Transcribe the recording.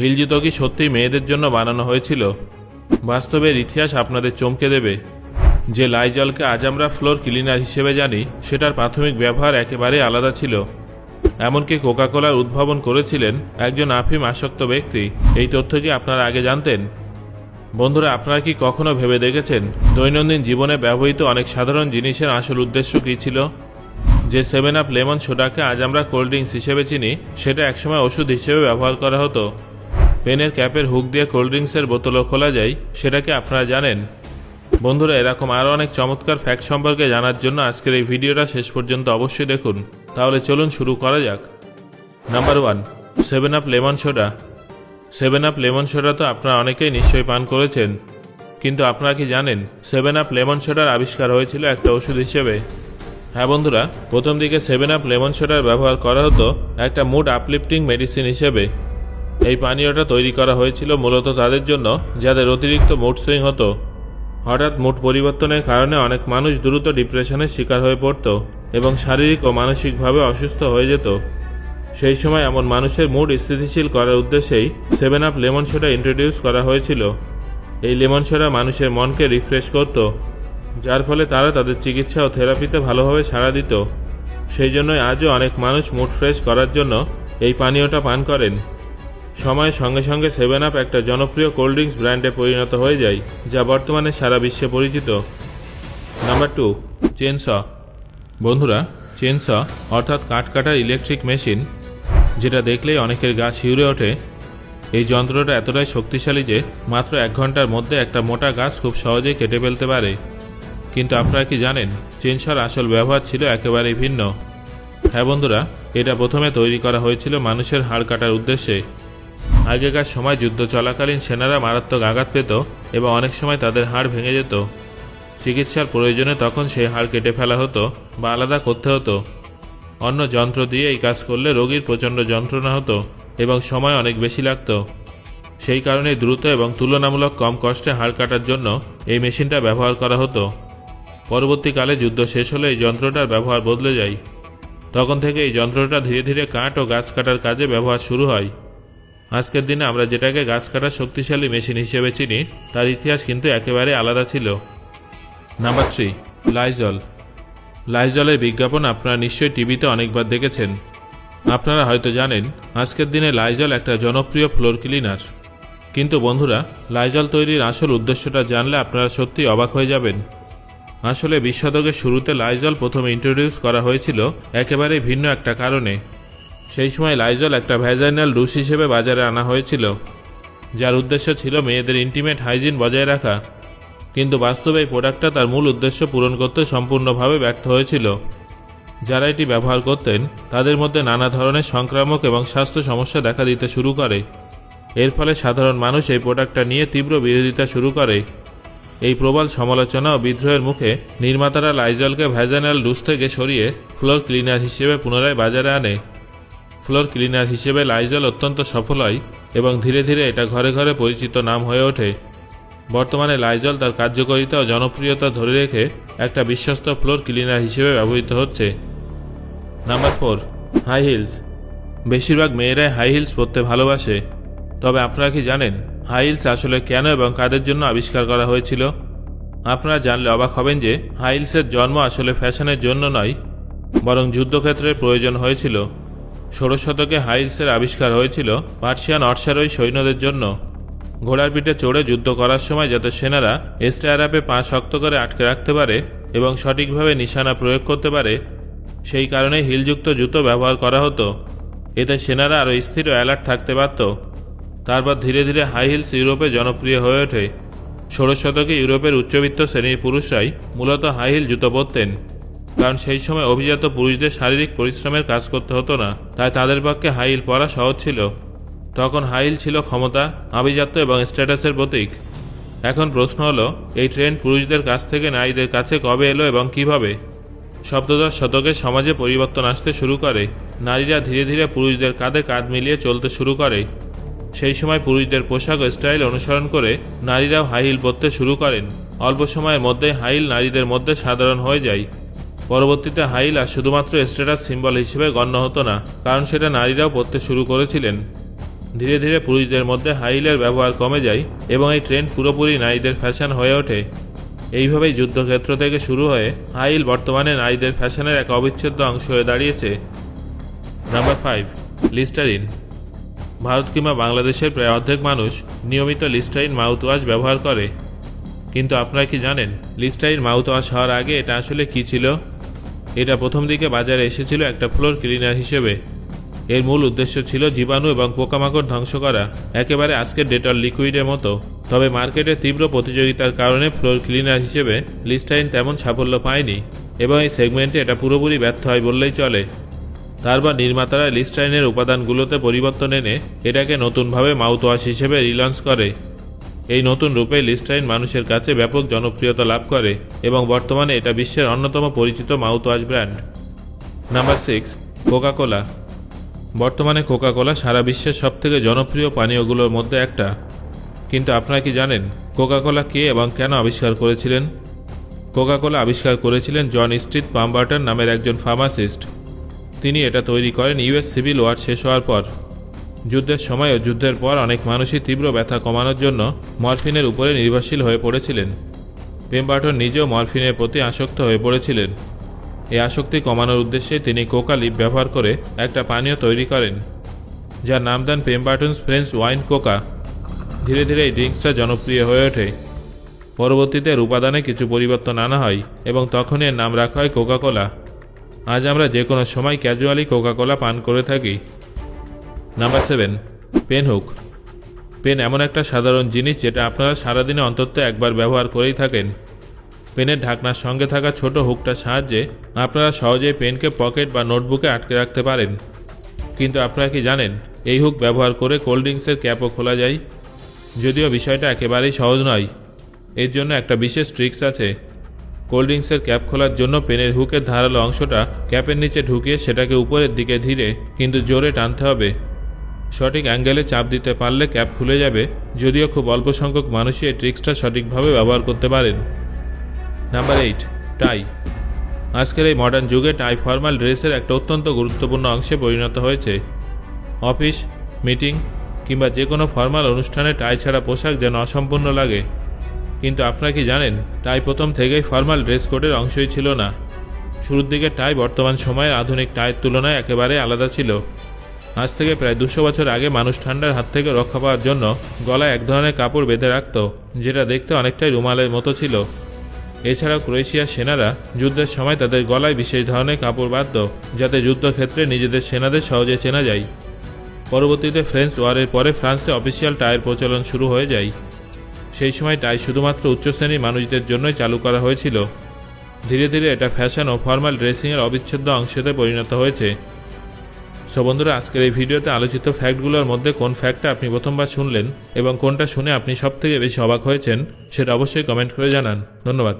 Hill কি সত্যিই মেয়েদের জন্য বানানো হয়েছিল? বাস্তবের ইতিহাস আপনাদের চমকে দেবে। যে লাইজলকে আজ আমরা ফ্লোর ক্লিনার হিসেবে জানি, সেটার প্রাথমিক ব্যবহার একেবারে আলাদা ছিল। এমনকি কোকাকোলার উদ্ভাবন করেছিলেন একজন আফিম আসক্ত ব্যক্তি। এই তথ্য কি আপনারা আগে জানতেন? বন্ধুরা, আপনারা কি কখনো ভেবে দেখেছেন, দৈনন্দিন জীবনে ব্যবহৃত অনেক সাধারণ জিনিসের আসল উদ্দেশ্য কী ছিল? যে সেভেন আপ লেমন সোডাকে আজ আমরা কোল্ড ড্রিঙ্কস হিসেবে চিনি, সেটা একসময় ওষুধ হিসেবে ব্যবহার করা হতো। পেনের ক্যাপের হুক দিয়ে কোল্ড ড্রিঙ্কসের বোতলও খোলা যায়, সেটাকে আপনারা জানেন। বন্ধুরা, এরকম আরও অনেক চমৎকার ফ্যাক্ট সম্পর্কে জানার জন্য আজকের এই ভিডিওটা শেষ পর্যন্ত অবশ্যই দেখুন। তাহলে চলুন শুরু করা যাক। Number one seven up lemon soda seven up lemon soda তো আপনারা অনেকেই নিশ্চয়ই পান করেছেন। কিন্তু আপনারা কি জানেন সেভেন আপ লেমন সোডার আবিষ্কার হয়েছিল একটা ওষুধ হিসেবে। হ্যাঁ বন্ধুরা, প্রথম দিকে সেভেন আপ লেমন সোডার ব্যবহার করা হতো একটা মুড আপলিফটিং মেডিসিন হিসেবে। এই পানীয়টা তৈরি করা হয়েছিল মূলত তাদের জন্য, যাদের অতিরিক্ত মুড সুইং হতো হঠাৎ মুড পরিবর্তনের কারণে অনেক মানুষ দ্রুত ডিপ্রেশনের শিকার হয়ে পড়ত এবং শারীরিক ও মানসিকভাবে অসুস্থ হয়ে যেত। সেই সময় এমন মানুষের মুড স্থিতিশীল করার উদ্দেশ্যেই seven up lemon soda introduce করা হয়েছিল। এই লেমন সোডা মানুষের মনকে রিফ্রেশ করত, যার ফলে তারা তাদের চিকিৎসা ও থেরাপিতে ভালোভাবে সাড়া দিত। সেই জন্যই আজও অনেক মানুষ মুড ফ্রেশ করার জন্য এই পানীয়টা পান করেন। সময়ের সঙ্গে সঙ্গে সেভেন আপ একটা জনপ্রিয় কোল্ড ড্রিঙ্কস ব্র্যান্ডে পরিণত হয়ে যায়, যা বর্তমানে সারা বিশ্বে পরিচিত। নাম্বার টু চেনস বন্ধুরা চেনস অর্থাৎ কাঠ কাটার ইলেকট্রিক মেশিন যেটা দেখলেই অনেকের গা শিউরে ওঠে। এই যন্ত্রটা এতটাই শক্তিশালী যে মাত্র এক ঘণ্টার মধ্যে একটা মোটা গাছ খুব সহজেই কেটে ফেলতে পারে। কিন্তু আপনারা কি জানেন চেনসর আসল ব্যবহার ছিল একেবারেই ভিন্ন। হ্যাঁ বন্ধুরা, এটা প্রথমে তৈরি করা হয়েছিল মানুষের হাড় কাটার উদ্দেশ্যে। আগেকার সময় যুদ্ধ চলাকালীন সেনারা মারাত্মক আঘাত পেত এবং অনেক সময় তাদের হাড় ভেঙে যেত। চিকিৎসার প্রয়োজনে তখন সেই হাড় কেটে ফেলা হতো বা আলাদা করতে হতো। অন্য যন্ত্র দিয়ে এই কাজ করলে রোগীর প্রচণ্ড যন্ত্রণা হতো এবং সময় অনেক বেশি লাগতো। সেই কারণে দ্রুত এবং তুলনামূলক কম কষ্টে হাড় কাটার জন্য এই মেশিনটা ব্যবহার করা হতো। পরবর্তীকালে যুদ্ধ শেষ হলে এই যন্ত্রটার ব্যবহার বদলে যায়। তখন থেকে এই যন্ত্রটা ধীরে ধীরে কাঠ ও গাছ কাটার কাজে ব্যবহার শুরু হয়। আজকের দিনে আমরা যেটাকে গাছ কাটার শক্তিশালী মেশিন হিসেবে চিনি, তার ইতিহাস কিন্তু একেবারে আলাদা ছিল। Number three, Lysol. লাইজলের বিজ্ঞাপন আপনারা নিশ্চয়ই টিভিতে অনেকবার দেখেছেন। আপনারা হয়তো জানেন, আজকের দিনে লাইজল একটা জনপ্রিয় ফ্লোর ক্লিনার। কিন্তু বন্ধুরা, লাইজল তৈরির আসল উদ্দেশ্যটা জানলে আপনারা সত্যি অবাক হয়ে যাবেন। আসলে বিশ শতকের শুরুতে লাইজল প্রথম ইন্ট্রোডিউস করা হয়েছিল একেবারে ভিন্ন একটা কারণে। সেই সময় লাইজল একটা ভ্যাজাইনাল ডুস হিসেবে বাজারে আনা হয়েছিল, যার উদ্দেশ্য ছিল মেয়েদের ইন্টিমেট হাইজিন বজায় রাখা। কিন্তু বাস্তবে এই প্রোডাক্টটা তার মূল উদ্দেশ্য পূরণ করতে সম্পূর্ণভাবে ব্যর্থ হয়েছিল। যারা এটি ব্যবহার করতেন, তাদের মধ্যে নানা ধরনের সংক্রামক এবং স্বাস্থ্য সমস্যা দেখা দিতে শুরু করে। এর ফলে সাধারণ মানুষ এই প্রোডাক্টটা নিয়ে তীব্র বিরোধিতা শুরু করে। এই প্রবল সমালোচনা ও বিদ্রোহের মুখে নির্মাতারা লাইজলকে ভ্যাজানাল ডুস থেকে সরিয়ে ফ্লোর ক্লিনার হিসেবে পুনরায় বাজারে আনে। ফ্লোর ক্লিনার হিসেবে লাইজল অত্যন্ত সফল হয় এবং ধীরে ধীরে এটা ঘরে ঘরে পরিচিত নাম হয়ে ওঠে। বর্তমানে লাইজল তার কার্যকারিতা ও জনপ্রিয়তা ধরে রেখে একটা বিশ্বস্ত ফ্লোর ক্লিনার হিসেবে ব্যবহৃত হচ্ছে। নাম্বার ফোর হাই হিলস বেশিরভাগ মেয়েরাই হাই হিলস পরতে ভালোবাসে। তবে আপনারা কি জানেন হাই হিলস আসলে কেন এবং কাদের জন্য আবিষ্কার করা হয়েছিল? আপনারা জানলে অবাক হবেন যে হাই হিলসের জন্ম আসলে ফ্যাশনের জন্য নয়, বরং যুদ্ধক্ষেত্রের প্রয়োজন হয়েছিল। ষোড়শ শতকে হাই হিলসের আবিষ্কার হয়েছিল পার্সিয়ান অশ্বারোহী সৈন্যদের জন্য। ঘোড়ার পিঠে চড়ে যুদ্ধ করার সময় যাতে সেনারা এস্টায়ারাপে পা শক্ত করে আটকে রাখতে পারে এবং সঠিকভাবে নিশানা প্রয়োগ করতে পারে, সেই কারণে হিলযুক্ত জুতো ব্যবহার করা হতো। এতে সেনারা আরও স্থির ও অ্যালার্ট থাকতে পারত। তারপর ধীরে ধীরে হাই হিলস ইউরোপে জনপ্রিয় হয়ে ওঠে। ষোড়শ শতকে ইউরোপের উচ্চবিত্ত শ্রেণির পুরুষরাই মূলত হাই হিল জুতো পরতেন। কারণ সেই সময় অভিজাত পুরুষদের শারীরিক পরিশ্রমের কাজ করতে হতো না, তাই তাদের পক্ষে হাইল পরা সহজ ছিল। তখন হাইল ছিল ক্ষমতা, আভিজাত্য এবং স্ট্যাটাসের প্রতীক। এখন প্রশ্ন হলো, এই ট্রেন্ড পুরুষদের কাছ থেকে নারীদের কাছে কবে এলো এবং কীভাবে? সপ্তদশ শতকে সমাজে পরিবর্তন আসতে শুরু করে। নারীরা ধীরে ধীরে পুরুষদের কাঁধে কাঁধ মিলিয়ে চলতে শুরু করে। সেই সময় পুরুষদের পোশাক ও স্টাইল অনুসরণ করে নারীরাও হাইল পরতে শুরু করেন। অল্প সময়ের মধ্যে হাইল নারীদের মধ্যে সাধারণ হয়ে যায়। পরবর্তীতে হাইল শুধুমাত্র স্ট্যাটাস সিম্বল হিসেবে গণ্য হতো না, কারণ সেটা নারীরাও পরতে শুরু করেছিলেন। ধীরে ধীরে পুরুষদের মধ্যে হাইলের ব্যবহার কমে যায় এবং এই ট্রেন্ড পুরোপুরি নারীদের ফ্যাশন হয়ে ওঠে। এইভাবেই যুদ্ধক্ষেত্র থেকে শুরু হয়ে হাইল বর্তমানে নারীদের ফ্যাশনের এক অবিচ্ছেদ্য অংশ হয়ে দাঁড়িয়েছে। Number five, Listerine. ভারত কিংবা বাংলাদেশের প্রায় অর্ধেক মানুষ নিয়মিত লিস্টারিন মাউথওয়াশ ব্যবহার করে। কিন্তু আপনারা কি জানেন, লিস্টারিন মাউথওয়াশ হওয়ার আগে এটা আসলে কি ছিল? এটা প্রথম দিকে বাজারে এসেছিল একটা ফ্লোর ক্লিনার হিসেবে। এর মূল উদ্দেশ্য ছিল জীবাণু এবং পোকামাকড় ধ্বংস করা, একেবারে আজকের ডেটল লিকুইডের মতো। তবে মার্কেটে তীব্র প্রতিযোগিতার কারণে ফ্লোর ক্লিনার হিসেবে লিস্টাইন তেমন সাফল্য পায়নি এবং এই সেগমেন্টে এটা পুরোপুরি ব্যর্থ হয় বললেই চলে। তারপর নির্মাতারা লিস্টাইনের উপাদানগুলোতে পরিবর্তন এনে এটাকে নতুনভাবে মাউথওয়াশ হিসেবে রিলঞ্চ করে। এই নতুন রূপে লিস্টাইন মানুষের কাছে ব্যাপক জনপ্রিয়তা লাভ করে এবং বর্তমানে এটা বিশ্বের অন্যতম পরিচিত mouthwash brand. Number six, Coca Cola. বর্তমানে কোকাকোলা সারা বিশ্বের সবথেকে জনপ্রিয় পানীয়গুলোর মধ্যে একটা। কিন্তু আপনারা কি জানেন কোকাকোলা কে এবং কেন আবিষ্কার করেছিলেন? কোকাকোলা আবিষ্কার করেছিলেন জন স্ট্রিট পাম্বার্টন নামের একজন ফার্মাসিস্ট। তিনি এটা তৈরি করেন ইউএস সিভিল ওয়ার শেষ হওয়ার পর। যুদ্ধের সময় ও যুদ্ধের পর অনেক মানুষই তীব্র ব্যথা কমানোর জন্য মরফিনের উপরে নির্ভরশীল হয়ে পড়েছিলেন। পেমবার্টন নিজেও মরফিনের প্রতি আসক্ত হয়ে পড়েছিলেন। এই আসক্তি কমানোর উদ্দেশ্যে তিনি কোকা লিপ ব্যবহার করে একটা পানীয় তৈরি করেন, যার নাম দেন পেমবার্টনস ফ্রেঞ্চ ওয়াইন কোকা। ধীরে ধীরে এই ড্রিঙ্কসটা জনপ্রিয় হয়ে ওঠে। পরবর্তীতে উপাদানে কিছু পরিবর্তন আনা হয় এবং তখনই এর নাম রাখা হয় কোকাকোলা। আজ আমরা যে কোনো সময় ক্যাজুয়ালি কোকাকোলা পান করে থাকি। Number seven pen hook pen এমন একটা সাধারণ জিনিস যেটা আপনারা সারাদিনে অন্তত একবার ব্যবহার করেই থাকেন। পেনের ঢাকনার সঙ্গে থাকা ছোট হুকটার সাহায্যে আপনারা সহজেই পেনকে পকেট বা নোটবুকে আটকে রাখতে পারেন। কিন্তু আপনারা কি জানেন, এই হুক ব্যবহার করে কোল্ড ড্রিঙ্কসের ক্যাপও খোলা যায়? যদিও বিষয়টা একেবারেই সহজ নয়। এর জন্য একটা বিশেষ ট্রিক্স আছে। কোল্ড ড্রিঙ্কসের ক্যাপ খোলার জন্য পেনের হুকের ধারালো অংশটা ক্যাপের নিচে ঢুকিয়ে সেটাকে উপরের দিকে ধীরে কিন্তু জোরে টানতে হবে। সঠিক অ্যাঙ্গেলে চাপ দিতে পারলে ক্যাপ খুলে যাবে, যদিও খুব অল্প সংখ্যক মানুষই এই ট্রিক্সটা সঠিকভাবে ব্যবহার করতে পারেন। Number eight, tie. আজকের এই মডার্ন যুগে টাই ফর্মাল ড্রেসের একটা অত্যন্ত গুরুত্বপূর্ণ অংশে পরিণত হয়েছে। অফিস, মিটিং, কিংবা যে কোনো ফর্মাল অনুষ্ঠানে টাই ছাড়া পোশাক যেন অসম্পূর্ণ লাগে। কিন্তু আপনারা কি জানেন, টাই প্রথম থেকেই ফর্মাল ড্রেস কোডের অংশই ছিল না। শুরুর দিকে টাই বর্তমান সময়ের আধুনিক টাইয়ের তুলনায় একেবারে আলাদা ছিল। আজ থেকে প্রায় দুশো বছর আগে মানুষ ঠান্ডার হাত থেকে রক্ষা পাওয়ার জন্য গলায় এক ধরনের কাপড় বেঁধে রাখত, যেটা দেখতে অনেকটাই রুমালের মতো ছিল। এছাড়াও ক্রোয়েশিয়ার সেনারা যুদ্ধের সময় তাদের গলায় বিশেষ ধরনের কাপড় বাঁধত, যাতে যুদ্ধক্ষেত্রে নিজেদের সেনাদের সহজে চেনা যায়। পরবর্তীতে ফ্রেঞ্চ ওয়ারের পরে ফ্রান্সে অফিসিয়াল টাইয়ের প্রচলন শুরু হয়ে যায়। সেই সময় টাই শুধুমাত্র উচ্চ শ্রেণির মানুষদের জন্যই চালু করা হয়েছিল। ধীরে ধীরে এটা ফ্যাশন ও ফর্মাল ড্রেসিংয়ের অবিচ্ছেদ্য অংশতে পরিণত হয়েছে। সো বন্ধুরা, আজকের এই ভিডিওতে আলোচিত ফ্যাক্টগুলোর মধ্যে কোন ফ্যাক্টটা আপনি প্রথমবার শুনলেন এবং কোনটা শুনে আপনি সবথেকে বেশি অবাক হয়েছেন, সেটা অবশ্যই কমেন্ট করে জানান। ধন্যবাদ।